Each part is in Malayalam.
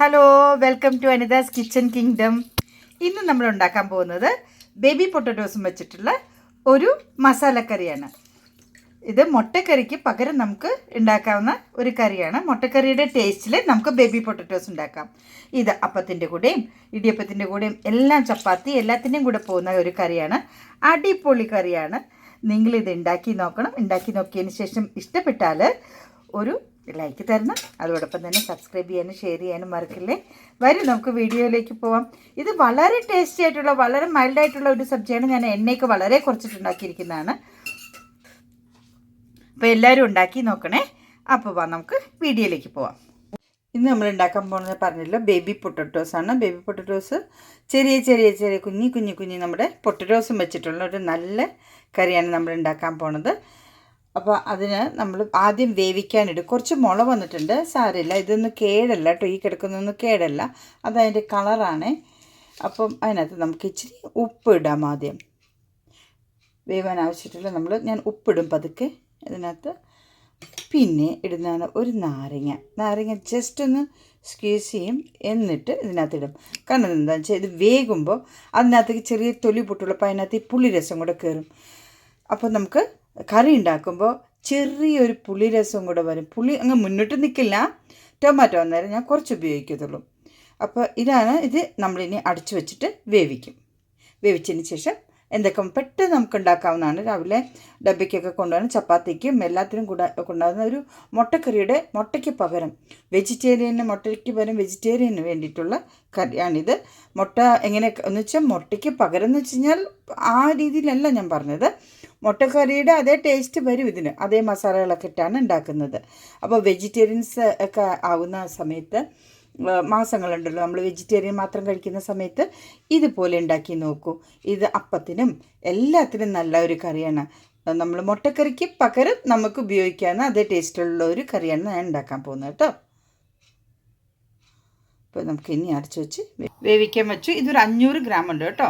Hello welcome to Anita's kitchen kingdom ഇന്ന് നമ്മൾ ഉണ്ടാക്കാൻ പോകുന്നത് ബേബി പൊട്ടറ്റോസും വെച്ചിട്ടുള്ള ഒരു മസാലക്കറിയാണ് ഇത് മുട്ടക്കറിക്ക് പകരം നമുക്ക് ഉണ്ടാക്കാവുന്ന ഒരു കറിയാണ്. മുട്ടക്കറിയുടെ ടേസ്റ്റിൽ നമുക്ക് ബേബി പൊട്ടറ്റോസ് ഉണ്ടാക്കാം. ഇത് അപ്പത്തിന്റെ കൂടെയും ഇടിയപ്പത്തിന്റെ കൂടെയും എല്ലാം ചപ്പാത്തി എല്ലാത്തിന്റെയും കൂടെ പോകുന്ന ഒരു കറിയാണ്. അടിപൊളി കറിയാണ്. നിങ്ങളിത് ഉണ്ടാക്കി നോക്കണം. ഉണ്ടാക്കി നോക്കിയതിന് ശേഷം ഇഷ്ടപ്പെട്ടാൽ ഒരു ലൈക്ക് തരണം. അതോടൊപ്പം തന്നെ സബ്സ്ക്രൈബ് ചെയ്യാനും ഷെയർ ചെയ്യാനും മറക്കില്ലേ? വരും നമുക്ക് വീഡിയോയിലേക്ക് പോവാം. ഇത് വളരെ ടേസ്റ്റി ആയിട്ടുള്ള വളരെ മൈൽഡ് ആയിട്ടുള്ള ഒരു സബ്ജിയാണ് ഞാൻ എണ്ണയൊക്കെ വളരെ കുറച്ചിട്ടുണ്ടാക്കിയിരിക്കുന്നതാണ്. അപ്പോൾ എല്ലാവരും ഉണ്ടാക്കി നോക്കണേ. അപ്പോൾ വാ നമുക്ക് വീഡിയോയിലേക്ക് പോവാം. ഇന്ന് നമ്മൾ ഉണ്ടാക്കാൻ പോകുന്നത് പറഞ്ഞല്ലോ ബേബി പൊട്ടറ്റോസ് ആണ്. ബേബി പൊട്ടറ്റോസ് ചെറിയ ചെറിയ ചെറിയ കുഞ്ഞി കുഞ്ഞി കുഞ്ഞി നമ്മുടെ പൊട്ടറ്റോസും വെച്ചിട്ടുള്ള ഒരു നല്ല കറിയാണ് നമ്മൾ ഉണ്ടാക്കാൻ പോണത്. അപ്പോൾ അതിന് നമ്മൾ ആദ്യം വേവിക്കാനിടും. കുറച്ച് മുള വന്നിട്ടുണ്ട്. സാരമില്ല. ഇതൊന്നും കേടല്ല കേട്ടോ. ഈ കിടക്കുന്നൊന്നും കേടല്ല. അതതിന്റെ കളറാണ്. അപ്പം അതിനകത്ത് നമുക്ക് ഇച്ചിരി ഉപ്പ് ഇടാം ആദ്യം. വേവാൻ ആവശ്യമായിട്ടുള്ള നമ്മൾ ഞാൻ ഉപ്പിടും പതുക്കെ. ഇതിനകത്ത് പിന്നെ ഇടുന്നതാണ് ഒരു നാരങ്ങ. നാരങ്ങ ജസ്റ്റ് ഒന്ന് സ്ക്വീസ് ചെയ്യും. എന്നിട്ട് ഇതിനകത്ത് ഇടും കാരണം എന്താണെന്ന് വെച്ചാൽ ഇത് വേകുമ്പോൾ അതിനകത്തേക്ക് ചെറിയ തൊലി പൊട്ടുള്ളപ്പോൾ അതിനകത്ത് ഈ പുളി രസം കൂടെ കയറും അപ്പോൾ നമുക്ക് കറി ഉണ്ടാക്കുമ്പോൾ ചെറിയൊരു പുളിരസം കൂടെ വരും. പുളി അങ്ങ് മുന്നോട്ട് നിൽക്കില്ല ടൊമാറ്റോ അന്നേരം ഞാൻ കുറച്ച് ഉപയോഗിക്കത്തുള്ളൂ. അപ്പോൾ ഇതാണ് ഇത് നമ്മളിനി അടച്ചു വെച്ചിട്ട് വേവിക്കും. വേവിച്ചതിന് ശേഷം എന്തൊക്കെ പെട്ടെന്ന് നമുക്ക് ഉണ്ടാക്കാവുന്നതാണ് രാവിലെ ഡബയ്ക്കൊക്കെ കൊണ്ടുപോകാൻ ചപ്പാത്തിക്കും എല്ലാത്തിനും കൂടെ കൊണ്ടുപോകുന്ന ഒരു മുട്ടക്കറിയുടെ മുട്ടയ്ക്ക് പകരം വെജിറ്റേറിയന് മുട്ടയ്ക്ക് പകരം വെജിറ്റേറിയന് വേണ്ടിയിട്ടുള്ള കറിയാണിത്. മുട്ട എങ്ങനെ എന്ന് വെച്ചാൽ മുട്ടയ്ക്ക് പകരം എന്ന് വെച്ച് കഴിഞ്ഞാൽ ആ രീതിയിലല്ല ഞാൻ പറഞ്ഞത്. മുട്ടക്കറിയുടെ അതേ ടേസ്റ്റ് വരും ഇതിന്. അതേ മസാലകളൊക്കെ ഇട്ടാണ് ഉണ്ടാക്കുന്നത്. അപ്പോൾ വെജിറ്റേറിയൻസ് ഒക്കെ ആവുന്ന സമയത്ത് മാസങ്ങളുണ്ടല്ലോ. നമ്മൾ വെജിറ്റേറിയൻ മാത്രം കഴിക്കുന്ന സമയത്ത് ഇതുപോലെ ഉണ്ടാക്കി നോക്കൂ. ഇത് അപ്പത്തിനും എല്ലാത്തിനും നല്ല ഒരു കറിയാണ്. നമ്മൾ മുട്ടക്കറിക്ക് പകരം നമുക്ക് ഉപയോഗിക്കാവുന്ന അതേ ടേസ്റ്റുള്ള ഒരു കറിയാണ് ഞാൻ ഉണ്ടാക്കാൻ പോകുന്നത് കേട്ടോ. അപ്പോൾ നമുക്ക് ഇനി അടച്ചു വെച്ച് വേവിക്കാൻ വെച്ചു. ഇതൊരു അഞ്ഞൂറ് ഗ്രാം ഉണ്ട് കേട്ടോ.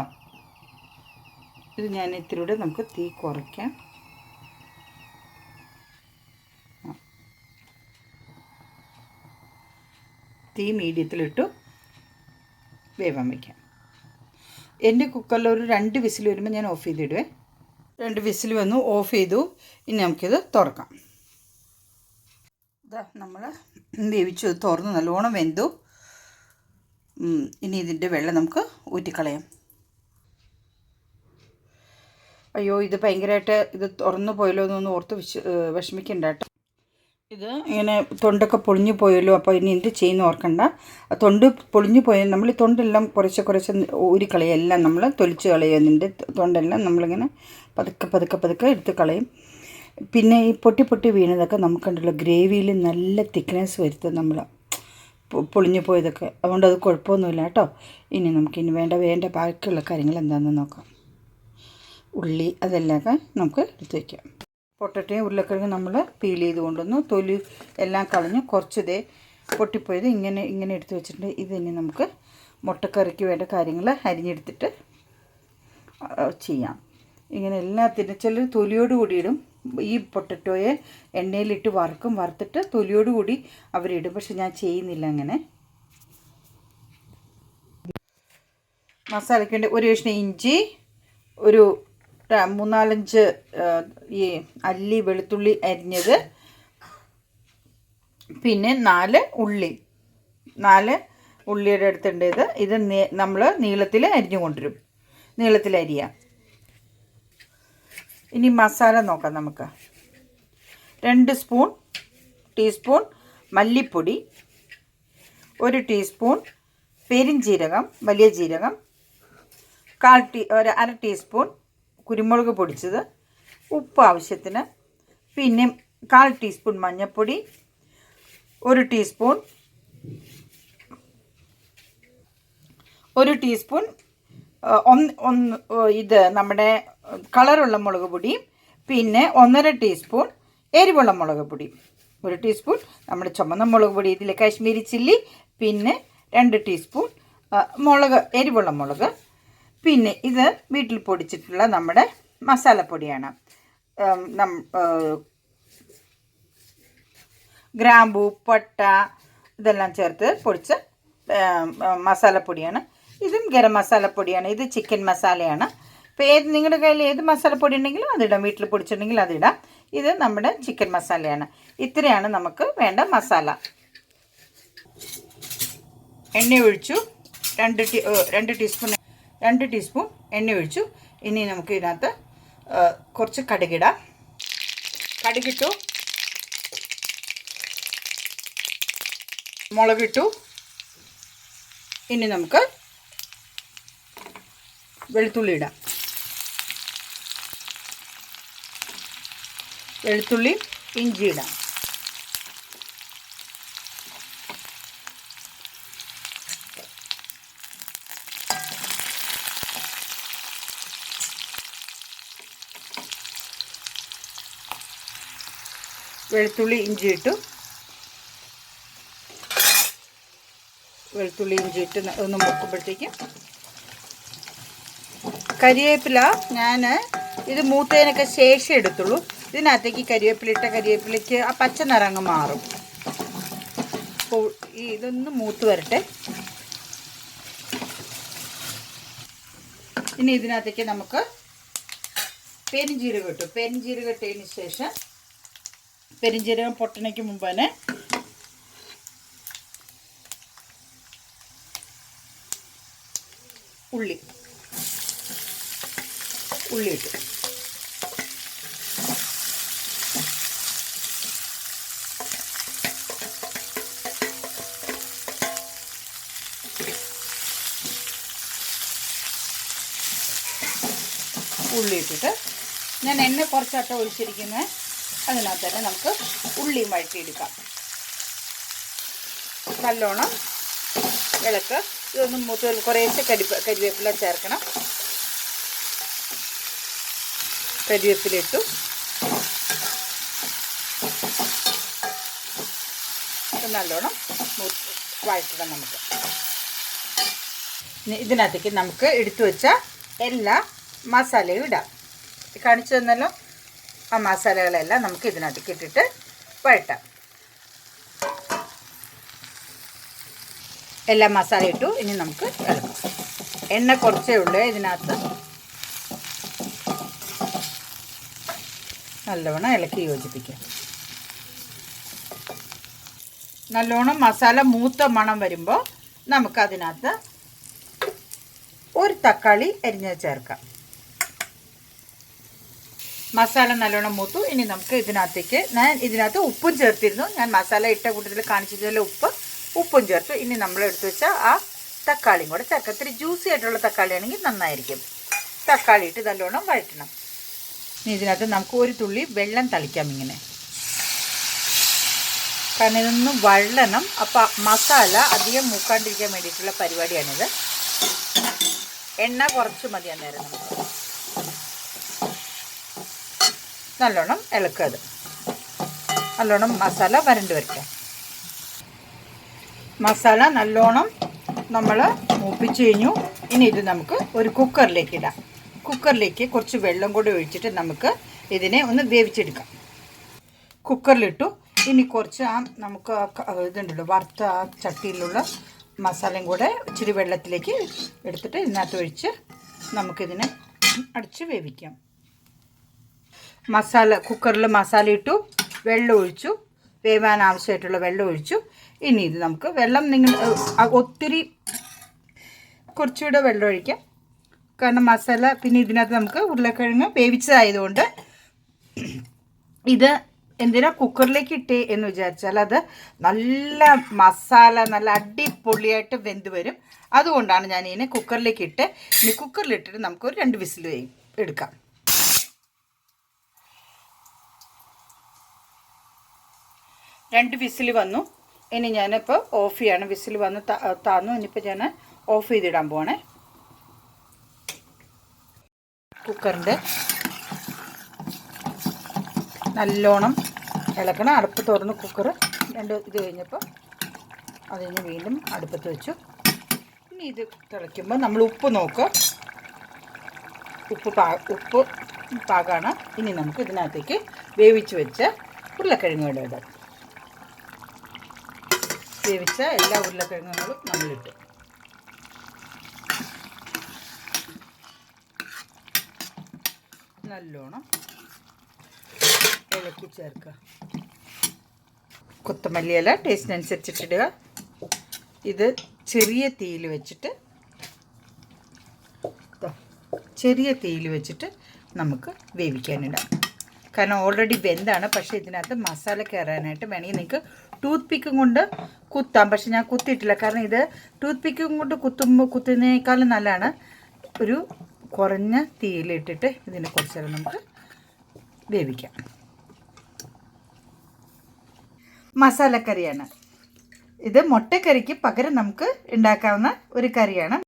ഇത് ഞാൻ ഇത്തിരി നമുക്ക് തീ കുറയ്ക്കാം. തീ മീഡിയത്തിലിട്ടു വേവാൻ വയ്ക്കാം എന്റെ കുക്കറിൽ ഒരു രണ്ട് വിസിൽ വരുമ്പോൾ ഞാൻ ഓഫ് ചെയ്തിടുവേ. രണ്ട് വിസിൽ വന്നു ഓഫ് ചെയ്തു. ഇനി നമുക്കിത് തുറക്കാം. ഇതാ നമ്മൾ വേവിച്ചു തുറന്ന് നല്ലോണം വെന്തു. ഇനി ഇതിന്റെ വെള്ളം നമുക്ക് ഊറ്റിക്കളയാം. അയ്യോ ഇത് ഭയങ്കരമായിട്ട് ഇത് തുറന്നു പോയല്ലോ എന്നൊന്ന് ഓർത്ത് വിശ വിഷമിക്കണ്ട കേട്ടോ. ഇത് ഇങ്ങനെ തൊണ്ടൊക്കെ പൊളിഞ്ഞു പോയല്ലോ അപ്പോൾ ഇനി എന്ത് ചെയ്യുന്ന ഓർക്കണ്ട. തൊണ്ട് പൊളിഞ്ഞു പോയാൽ നമ്മൾ തൊണ്ടെല്ലാം കുറച്ച് കുറച്ച് ഊരി കളയുക എല്ലാം നമ്മൾ തൊലിച്ച് കളയും. അതിന്റെ തൊണ്ടെല്ലാം നമ്മളിങ്ങനെ പതുക്കെ പതുക്കെ പതുക്കെ എടുത്ത് കളയും. പിന്നെ ഈ പൊട്ടി പൊട്ടി വീണതൊക്കെ നമുക്കുണ്ടല്ലോ ഗ്രേവിയിൽ നല്ല തിക്നെസ് വരുത്തും നമ്മൾ. പൊളിഞ്ഞു പോയതൊക്കെ. അതുകൊണ്ട് അത് കുഴപ്പമൊന്നുമില്ല കേട്ടോ. ഇനി നമുക്കിനി വേണ്ട വേണ്ട ബാക്കിയുള്ള കാര്യങ്ങൾ എന്താണെന്ന് നോക്കാം. ഉള്ളി അതെല്ലാം നമുക്ക് എടുത്ത് വയ്ക്കാം. പൊട്ടറ്റയും ഉരുളക്കിഴങ്ങ് നമ്മൾ പീൽ ചെയ്ത് കൊണ്ടുവന്നു. തൊലി എല്ലാം കളഞ്ഞ് കുറച്ച് ഇതേ പൊട്ടിപ്പോയത് ഇങ്ങനെ ഇങ്ങനെ എടുത്ത് വെച്ചിട്ടുണ്ട്. ഇത് ഇനി നമുക്ക് മുട്ടക്കറിക്ക് വേണ്ട കാര്യങ്ങൾ അരിഞ്ഞെടുത്തിട്ട് ചെയ്യാം. ഇങ്ങനെ എല്ലാത്തിന്റെ ചിലർ തൊലിയോട് കൂടി ഇടും ഈ പൊട്ടറ്റോയെ എണ്ണയിലിട്ട് വറുക്കും. വറുത്തിട്ട് തൊലിയോട് കൂടി അവരിടും. പക്ഷെ ഞാൻ ചെയ്യുന്നില്ല അങ്ങനെ. മസാലയ്ക്ക് വേണ്ടി ഒരു കഷ്ണം ഇഞ്ചി ഒരു മൂന്നാലഞ്ച് ഈ അല്ലി വെളുത്തുള്ളി അരിഞ്ഞത്. പിന്നെ നാല് ഉള്ളി. നാല് ഉള്ളിയുടെ അടുത്തുണ്ടേത് ഇത്. നമ്മൾ നീളത്തിൽ അരിഞ്ഞു കൊണ്ടുവരും. നീളത്തിൽ അരിയാം. ഇനി മസാല നോക്കാം നമുക്ക്. രണ്ട് സ്പൂൺ ടീസ്പൂൺ മല്ലിപ്പൊടി. ഒരു ടീസ്പൂൺ പെരിഞ്ജീരകം വലിയ ജീരകം. കാൽ ടീ ഒരു അര ടീസ്പൂൺ കുരുമുളക് പൊടിച്ചത് ഉപ്പ് ആവശ്യത്തിന്. പിന്നെ കാൽ ടീസ്പൂൺ മഞ്ഞൾപ്പൊടി ഒരു ടീസ്പൂൺ ഒരു ടീസ്പൂൺ ഒന്ന് ഒന്ന് ഇത് നമ്മുടെ കളറുള്ള മുളക് പൊടിയും പിന്നെ ഒന്നര ടീസ്പൂൺ എരിവുള്ള മുളക് പൊടി. ഒരു ടീസ്പൂൺ നമ്മുടെ ചുമന്ന മുളക് പൊടി ഇതിൽ കാശ്മീരി ചില്ലി പിന്നെ രണ്ട് ടീസ്പൂൺ മുളക് എരിവുള്ള മുളക് പിന്നെ ഇത് വീട്ടിൽ പൊടിച്ചിട്ടുള്ള നമ്മുടെ മസാലപ്പൊടിയാണ്. ഗ്രാമ്പു പട്ട ഇതെല്ലാം ചേർത്ത് പൊടിച്ച മസാലപ്പൊടിയാണ്. ഇതും ഗരം മസാലപ്പൊടിയാണ്. ഇത് ചിക്കൻ മസാലയാണ്. ഇപ്പോൾ ഏത് നിങ്ങളുടെ കയ്യിൽ ഏത് മസാലപ്പൊടി ഉണ്ടെങ്കിലും അതിടാം. വീട്ടിൽ പൊടിച്ചിട്ടുണ്ടെങ്കിൽ അതിടാം. ഇത് നമ്മുടെ ചിക്കൻ മസാലയാണ്. ഇത്രയാണ് നമുക്ക് വേണ്ട മസാല. എണ്ണ ഒഴിച്ചു. രണ്ട് ടീ രണ്ട് ടീസ്പൂൺ രണ്ട് ടീസ്പൂൺ എണ്ണ ഒഴിച്ചു. ഇനി നമുക്ക് ഇതിനകത്ത് കുറച്ച് കടുകിടാം. കടുകിട്ടു. മുളകിട്ടു. ഇനി നമുക്ക് വെളുത്തുള്ളി ഇടാം. വെളുത്തുള്ളി ഇഞ്ചി ഇടാം. വെളുത്തുള്ളി ഇഞ്ചി ഇട്ടു. വെളുത്തുള്ളി ഇഞ്ചി ഇട്ട് ഒന്ന് മുക്കുമ്പോഴത്തേക്കും. കരിവേപ്പില ഞാൻ ഇത് മൂത്തതിനൊക്കെ ശേഷം എടുത്തുള്ളൂ. ഇതിനകത്തേക്ക് കരിവേപ്പില ഇട്ട കരിവേപ്പിലയ്ക്ക് ആ പച്ച നിറങ്ങ് മാറും. അപ്പോൾ ഇതൊന്ന് മൂത്ത് വരട്ടെ. ഇനി ഇതിനകത്തേക്ക് നമുക്ക് പെരിഞ്ചീരകം ഇട്ടു. പെരിഞ്ചീരകം ഇട്ടതിന് ശേഷം പെരിഞ്ചീരകം പൊട്ടണയ്ക്ക് മുമ്പ് തന്നെ ഉള്ളി. ഉള്ളി ഇട്ടു ഉള്ളി ഇട്ടിട്ട് ഞാൻ എണ്ണ കുറച്ചാട്ടം ഒഴിച്ചിരിക്കുന്നത് അതിനകത്ത് തന്നെ നമുക്ക് ഉള്ളിയും വഴറ്റിയെടുക്കാം നല്ലോണം ഇളക്ക്. ഇതൊന്ന് മൂത്ത് കുറേശ്ശെ കരി കരിവേപ്പില ചേർക്കണം. കരിവേപ്പില ഇട്ടു നല്ലോണം വഴറ്റണം നമുക്ക്. ഇതിനകത്തേക്ക് നമുക്ക് എടുത്തു വെച്ച എല്ലാ മസാലയും ഇടാം. കാണിച്ചു തന്നല്ലോ? ആ മസാലകളെല്ലാം നമുക്ക് ഇതിനകത്തേക്ക് ഇട്ടിട്ട് വഴട്ടാം എല്ലാ മസാല ഇട്ടു ഇനി നമുക്ക് എണ്ണ കുറച്ചേ ഉള്ളൂ ഇതിനകത്ത്. നല്ലവണ്ണം ഇളക്കി യോജിപ്പിക്കാം. നല്ലോണം മസാല മൂത്ത മണം വരുമ്പോൾ നമുക്കതിനകത്ത് ഒരു തക്കാളി അരിഞ്ഞത് ചേർക്കാം. മസാല നല്ലോണം മൂത്തു. ഇനി നമുക്ക് ഇതിനകത്തേക്ക് ഞാൻ ഇതിനകത്ത് ഉപ്പും ചേർത്തിരുന്നു. ഞാൻ മസാല ഇട്ട കൂട്ടത്തിൽ കാണിച്ചതിലെ ഉപ്പ്. ഉപ്പും ചേർത്തു. ഇനി നമ്മൾ എടുത്തു വെച്ചാൽ ആ തക്കാളിയും കൂടെ ചേർക്കാം. ഇത്തിരി ജ്യൂസി ആയിട്ടുള്ള തക്കാളി ആണെങ്കിൽ നന്നായിരിക്കും. തക്കാളി ഇട്ട് നല്ലോണം വഴറ്റണം. ഇനി ഇതിനകത്ത് നമുക്ക് ഒരു തുള്ളി വെള്ളം തളിക്കാം ഇങ്ങനെ. കാരണം ഇതൊന്ന് വള്ളണം. അപ്പോൾ മസാല അധികം മൂക്കാണ്ടിരിക്കാൻ വേണ്ടിയിട്ടുള്ള പരിപാടിയാണിത്. എണ്ണ കുറച്ച് മതി അന്നേരം നമുക്ക്. നല്ലോണം ഇളക്കുക. അത് നല്ലോണം മസാല വരണ്ട് വരട്ടെ. മസാല നല്ലോണം നമ്മൾ മൂപ്പിച്ച് കഴിഞ്ഞു. ഇനി ഇത് നമുക്ക് ഒരു കുക്കറിലേക്ക് ഇടാം. കുക്കറിലേക്ക് കുറച്ച് വെള്ളം കൂടി ഒഴിച്ചിട്ട് നമുക്ക് ഇതിനെ ഒന്ന് വേവിച്ചെടുക്കാം. കുക്കറിലിട്ടു. ഇനി കുറച്ച് ആ നമുക്ക് ഇതുണ്ടല്ലോ വറുത്ത ആ ചട്ടിയിലുള്ള മസാലയും കൂടെ ഇച്ചിരി വെള്ളത്തിലേക്ക് എടുത്തിട്ട് ഇതിനകത്ത് ഒഴിച്ച് നമുക്കിതിനെ അടിച്ച് വേവിക്കാം. മസാല കുക്കറിൽ മസാല ഇട്ടു വെള്ളം ഒഴിച്ചു വേവാൻ ആവശ്യമായിട്ടുള്ള വെള്ളം ഒഴിച്ചു ഇനി ഇത് നമുക്ക് വെള്ളം നിങ്ങൾ ഒത്തിരി കുറച്ചുകൂടെ വെള്ളം ഒഴിക്കാം. കാരണം മസാല പിന്നെ ഇതിനകത്ത് നമുക്ക് ഉരുളക്കിഴങ്ങ് വേവിച്ചതായതുകൊണ്ട് ഇത് എന്തിനാ കുക്കറിലേക്ക് ഇട്ടേ എന്ന് വിചാരിച്ചാൽ അത് നല്ല മസാല നല്ല അടിപൊളിയായിട്ട് വെന്ത് വരും. അതുകൊണ്ടാണ് ഞാൻ ഇതിനെ കുക്കറിലേക്ക് ഇട്ട് ഇനി കുക്കറിലിട്ടിട്ട് നമുക്ക് ഒരു രണ്ട് വിസിൽ എടുക്കാം. രണ്ട് വിസിൽ വന്നു. ഇനി ഞാനിപ്പോൾ ഓഫ് ചെയ്യണം. വിസിൽ വന്ന് താന്നു. ഇനിയിപ്പോൾ ഞാൻ ഓഫ് ചെയ്തിടാൻ പോവാണേ കുക്കറിന്റെ നല്ലോണം ഇളക്കണം അടുപ്പ് തുറന്ന് കുക്കർ രണ്ട് ഇത് കഴിഞ്ഞപ്പോൾ അത് കഴിഞ്ഞ് വീണ്ടും അടുപ്പത്ത് വെച്ചു. ഇനി ഇത് തിളയ്ക്കുമ്പോൾ നമ്മൾ ഉപ്പ് നോക്കുക ഉപ്പ് പാ ഉപ്പ് പാകമാണ് ഇനി നമുക്ക് ഇതിനകത്തേക്ക് വേവിച്ച് വെച്ച ഉരുളക്കിഴങ്ങ് ഇടാം വേവിച്ച എല്ലാ ഉരുളക്കിഴങ്ങുകളും നമ്മളിട്ടു നല്ലോണം ഇളക്കി ചേർക്കുക കൊത്തമല്ലി ഇല ടേസ്റ്റിനനുസരിച്ചിട്ടിടുക ഇത് ചെറിയ തീയിൽ വെച്ചിട്ട് ചെറിയ തീയിൽ വെച്ചിട്ട് നമുക്ക് വേവിക്കാനിടാം. കാരണം ഓൾറെഡി വെന്താണ് പക്ഷേ ഇതിനകത്ത് മസാല കയറാനായിട്ട് വേണമെങ്കിൽ നിങ്ങൾക്ക് ടൂത്ത് പിക്കും കൊണ്ട് കുത്താം. പക്ഷെ ഞാൻ കുത്തിയിട്ടില്ല. കാരണം ഇത് ടൂത്ത് പിക്കും കൊണ്ട് കുത്തുമ്പോൾ കുത്തുന്നതിനേക്കാളും നല്ലതാണ്. ഒരു കുറഞ്ഞ തീയിലിട്ടിട്ട് ഇതിനെ കുറച്ച് നേരം നമുക്ക് വേവിക്കാം. മസാലക്കറിയാണ്. ഇത് മുട്ടക്കറിക്ക് പകരം നമുക്ക് ഉണ്ടാക്കാവുന്ന ഒരു കറിയാണ്.